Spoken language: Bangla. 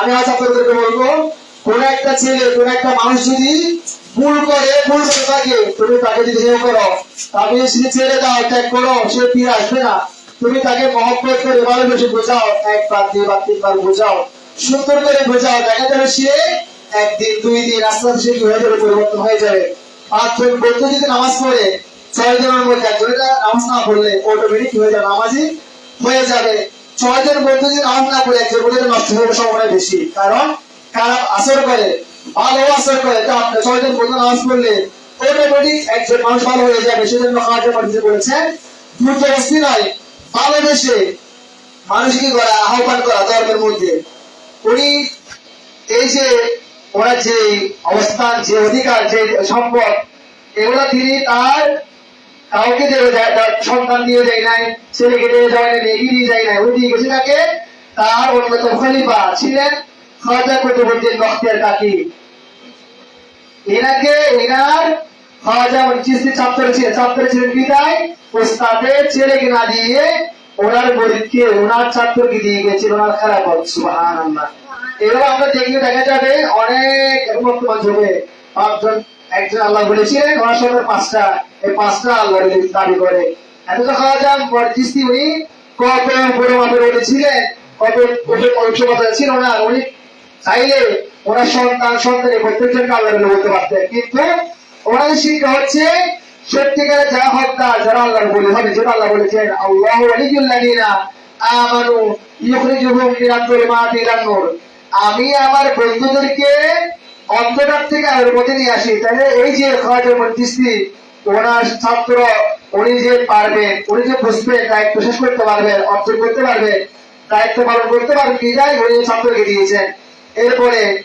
আমি আজ আপনাদেরকে বলব, কোন একটা ছেলে, কোন একটা মানুষ যদি ভুল করে ভুল করে থাকে তুমি তাকে যদি হেয় করো, তাকে যদি ছেড়ে দাও, ত্যাগ করো, সে ফিরে আসবে না। তুমি তাকে মহব্বত করে ভালোবেসে বোঝাও একবার দুইবার তিনবার বোঝাও। সুন্দর করে বোঝাও, দেখা যাবে সে একদিন দুই দিন আস্তে আস্তে সে কি হয়ে যাবে, পরিবর্তন হয়ে যাবে। পাঁচজন বন্ধু যদি নামাজ পড়ে, ছয় জনের মধ্যে একজনের নামাজ না পড়লে অটোমেটিক হয়ে যাবে? নামাজি হয়ে যাবে। জন বন্ধু যদি নামাজ না একজন বলে নষ্ট হয়ে সম্ভাবনা বেশি। কারণ খারাপ আসর করে, ভালো আসর করে তো আপনি ছয় জন বন্ধু নামাজ পড়লে অটোমেটিক একজন মানুষ ভালো হয়ে যাবে, সেজন্য খাওয়াতে পাঠিয়ে বলেছেন দ্রুত অস্থি নয়, ভালোবেসে মানুষকে করা আহ্বান করা ধর্মের মধ্যে। উনি এই যে ওনার যে অবস্থান, যে অধিকার, যে সম্পদ, এগুলো তিনি তার কাউকে দেবে সন্তান দিয়ে যায় নাই, ছেলেকে দিয়ে যায় নাই, মেয়েকে দিয়ে যায় নাই উনি দিয়ে গেছে তাকে তার অন্যতম খলিফা ছিলেন খাজা কুতুবুদ্দিন বখতিয়ার কাকি। এনাকে এনার খাজা ছাত্র ছিলেন ছাত্র ছিলেন ছেলেকে না দিয়ে ওনার গরিবকে, ওনার ছাত্রকে দিয়ে গেছিল ওনার খারাপ আল্লাহ এবার আমরা দেখলে দেখা যাবে অনেক বর্তমান যুগে পাঁচজন, একজন আল্লাহ বলেছিলেন ওনার সঙ্গে পাঁচটা এই পাঁচটা করে। এত তো খাওয়া উনি কত উচ্চতা ছিল না? উনি সন্তান কিন্তু হচ্ছে যারা বলেছেন আমি আমার বন্ধুদেরকে অন্ধকার থেকে আলোর মধ্যে নিয়ে আসি। তাহলে এই যে খাওয়াজের মন্ত্রিস্ত্রী ওনার ছাত্র উনি যে পারবে, উনি যে বুঝবে, দায়িত্ব শেষ করতে পারবে, অর্জন করতে পারবে, দায়িত্ব পালন করতে পারবে বিদায় উনি ছাত্রকে দিয়েছেন। এরপরে